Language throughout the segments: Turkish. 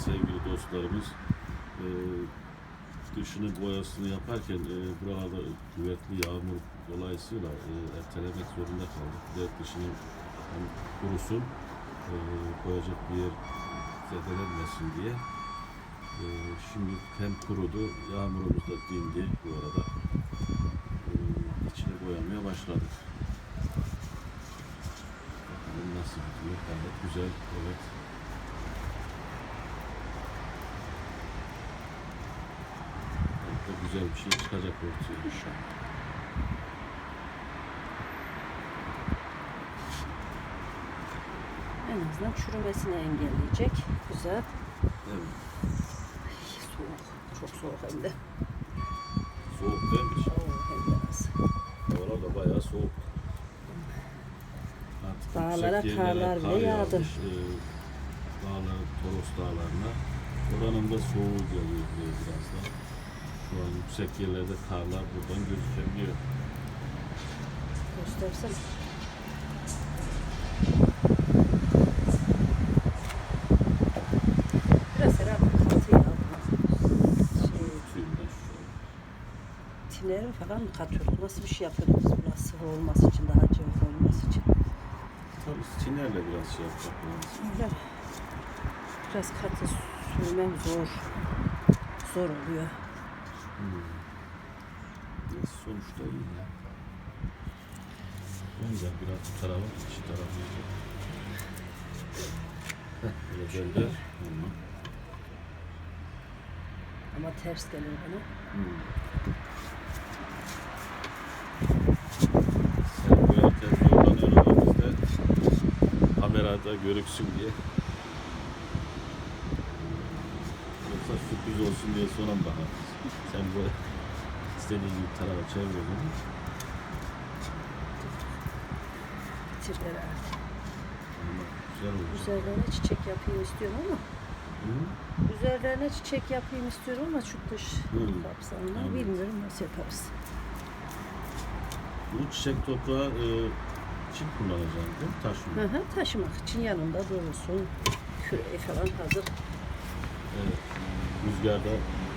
sevgili dostlarımız. E, dışını boyasını yaparken e, buralarda kuvvetli yağmur dolayısıyla e, ertelemek zorunda kaldık. Bir dışını hem kurusun, e, koyacak bir yer zedelenmesin diye. E, şimdi hem kurudu, yağmurumuz da dindi bu arada. E, içine boyamaya başladık. Bakalım nasıl gidiyor. Gayet güzel, evet. Gayet de güzel bir şey çıkacak ortaya inşallah. En azından çürümesini engelleyecek. Güzel. Evet. Ay, soğuk. Çok soğuk hem de. Soğuk değilmiş. Oo, hem de az. Havalar da bayağı soğuk. Artık Dağlara karlar bile kar yağdı. yağmış, e, dağlar, Toros dağlarına. Oranın da soğuğu geliyor biraz da. Yüksek yerlerde karlar buradan gözükebiliyor. Göstersene. Biraz herhalde katı ya. Şey, Suyundan şu an. tiner falan mı katıyorduk? Nasıl bir şey yapıyorduk biz buna sıvı olması için, daha cıvık olması için? Tabii sinerle biraz şey lazım. Öyle. Biraz katı sürmem zor. Zor oluyor. Hmm. Sonuçta iyi ya. Bence biraz bu tarafa, iki. Heh, böyle gönder. Tamam. Ama ters gelir bana. Hmm. Sen boyarken zorlanıyor ama biz de kamerada görüksün diye. Sürpriz olsun diye sonra mı bakarız? Sen böyle istediğin gibi tarafa çevirdin. Bitir herhalde. Ama güzel olacak. Üzerlerine çiçek yapayım istiyorum ama Hı? üzerlerine çiçek yapayım istiyorum ama şu dış Anladım. bilmiyorum nasıl yaparız. Bu çiçek toprağı e, çift kullanacaksın değil mi? Taş mı? Hı hı, taşımak için yanında durursun. Küreği falan hazır. Evet. Rüzgarda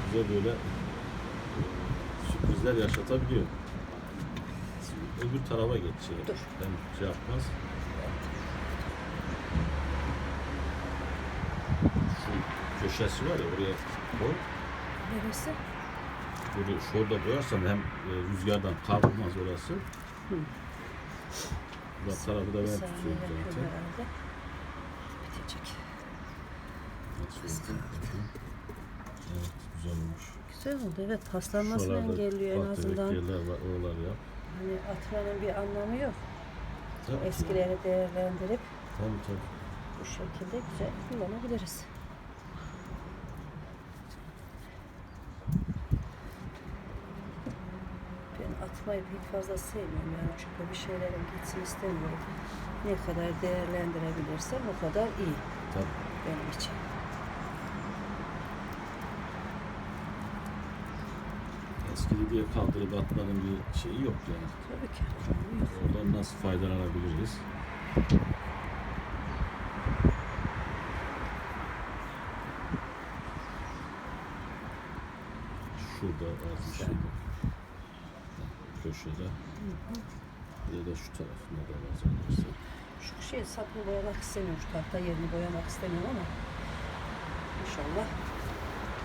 bize böyle e, sürprizler yaşatabiliyor. Şimdi öbür tarafa geçeceğim. Dur. Hem şey yapmaz. Şu köşesi var ya oraya koy. Neresi? Böyle şurada boyarsan hem e, rüzgardan kalkmaz orası. Hı. Bu tarafı da ben tutuyorum zaten. Bitecek. Nasıl kaldı. Evet güzel olmuş. Güzel oldu evet paslanmasını Şuralarda engelliyor en ufak tefek azından. yerler var, oralar yap. Hani atmanın bir anlamı yok. Tabii ki. Eskileri değerlendirip Tabii tabii. bu şekilde güzel kullanabiliriz. Ben atmayı pek fazla sevmiyorum yani çünkü bir şeylerin gitsin istemiyorum. Ne kadar değerlendirebilirsem o kadar iyi Tabii. benim için. Eskidi diye kaldırıp atmanın bir şeyi yok yani. Tabii ki. Oradan nasıl faydalanabiliriz? Şurada az bir şey var. Köşede. Ya da şu tarafında da lazım. Şu şey sapını boyamak istemiyorum. Şu tahta yerini boyamak istemiyorum ama inşallah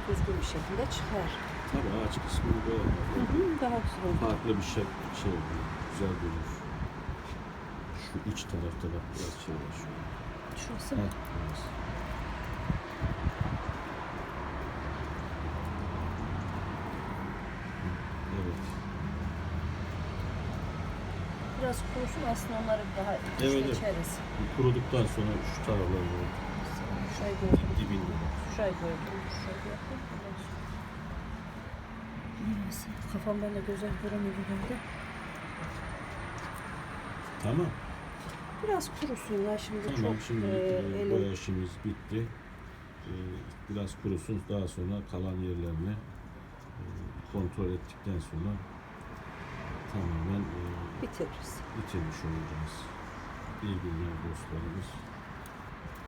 düzgün bir şekilde çıkar. Tabii ağaç kısmını boyamak. Daha güzel olur. Farklı bir şey, şey olur. Güzel durur. Şu iç tarafta bak biraz şey var. Şu. Şurası mı? Burası. Evet. Biraz kurusun aslında onları daha Evet, evet. geçeriz. Bu kuruduktan sonra şu taraflar böyle Şurayı gördüm. dibinde. Şurayı gördüm. Şurayı yapayım. Ondan sonra. Neresi? Kafam bende güzel göremiyor herhalde. Tamam. Biraz kurusun ya şimdi Tamam çok şimdi e, e, boya işimiz bitti. E, biraz kurusun daha sonra kalan yerlerini e, kontrol ettikten sonra tamamen e, bitiririz. bitirmiş olacağız. İyi günler dostlarımız.